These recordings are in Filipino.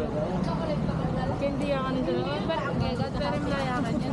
Kendi Hindi ako nito. Pero malaya ka niya.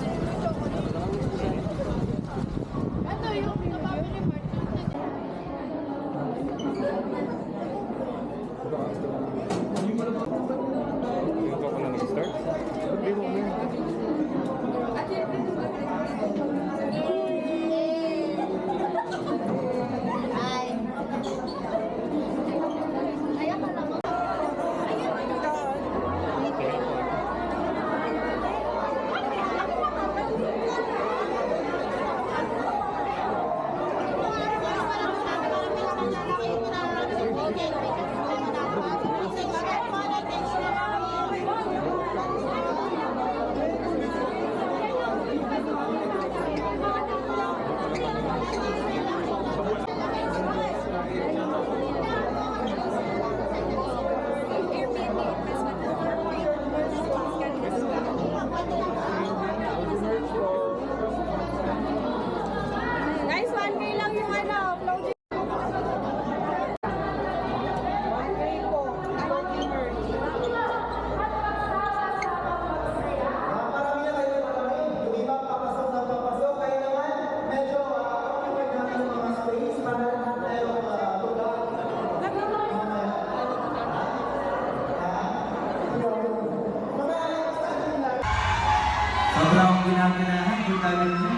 Sobrang ginaganahan kung talagang niya.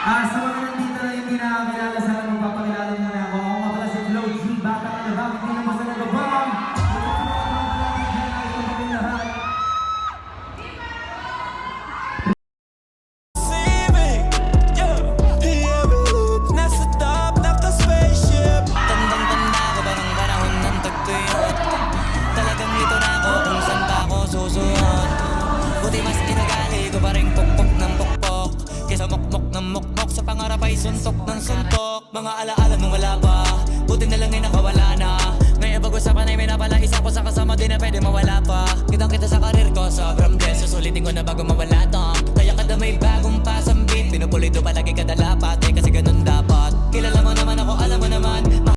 Ah, sa mga nandito na hindi nakakilala sa ng mukmok Sa pangarap ay suntok ng suntok. Mga alaala nung wala pa Buti na lang ay nakawala na. Ngayon pag-usapan ay may napala Isa ko sa kasama din na pwede mawala pa. Kitang kita sa karir ko Sobrang din Susulitin ko na bago mawala tong Kaya kada may bagong pasambit Pinupulito palagi kadala